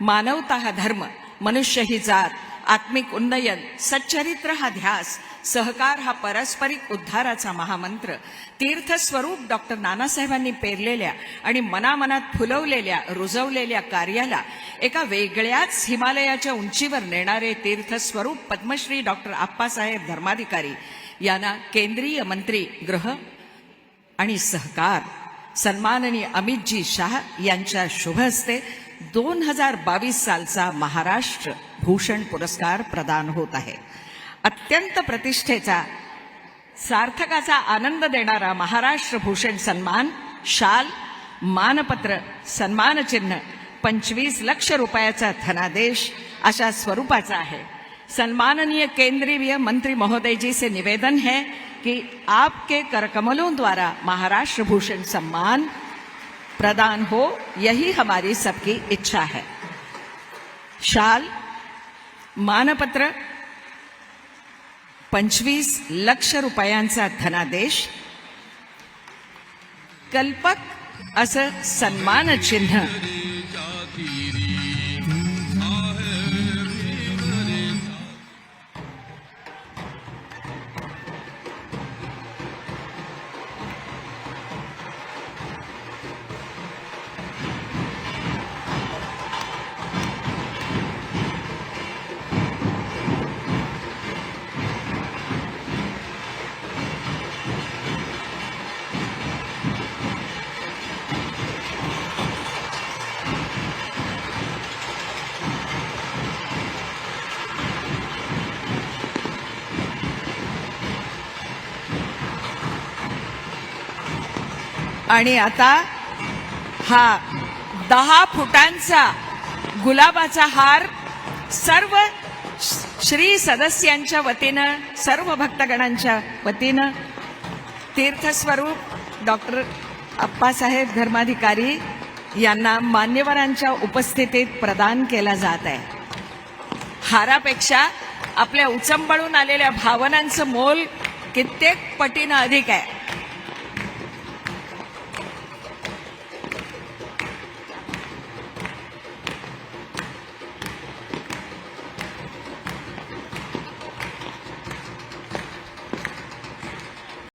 मानवता हा धर्म मनुष्य ही जात आत्मिक उन्नयन सच्चरित्र हा ध्यास सहकार हा पारस्परिक उद्धाराचा महामंत्र तीर्थस्वरूप डॉक्टर नानासाहेबांनी पेरलेल्या आणि मनामनात फुलवलेल्या रुजवलेल्या कार्याला एका वेगळ्याच हिमालयाच्या उंचीवर नेणारे तीर्थस्वरूप पद्मश्री डॉक्टर आप्पासाहेब धर्माधिकारी यांना केंद्रीय मंत्री ग्रह आणि सहकार सन्माननीय अमितजी शाह यांच्या शुभ हस्ते दोन हजार बावीस सालचा महाराष्ट्र भूषण पुरस्कार प्रदान होत आहे. अत्यंत प्रतिष्ठेचा सार्थकाचा आनंद देणारा महाराष्ट्र भूषण सन्मान शाल मानपत्र सन्मानचिन्ह पंचवीस लक्ष रुपयाचा धनादेश अशा स्वरूपाचा आहे. सन्माननीय केंद्रीय मंत्री महोदय जी से निवेदन है कि आपके करकमलों द्वारा महाराष्ट्र भूषण सम्मान प्रदान हो, यही हमारी सबकी इच्छा है। शाल, मानपत्र, पंचवीस लक्ष रुपयांचा धनादेश, कल्पक असं सन्मान आणि आता हा दहा फुटांचा गुलाबाचा हार सर्व श्री सदस्यांच्या वतीनं सर्व भक्तगणांच्या वतीनं तीर्थस्वरूप डॉक्टर अप्पासाहेब धर्माधिकारी यांना मान्यवरांच्या उपस्थितीत प्रदान केला जात आहे. हारापेक्षा आपल्या उचंबळून आलेल्या भावनांचं मोल कित्येक पटीनं अधिक आहे.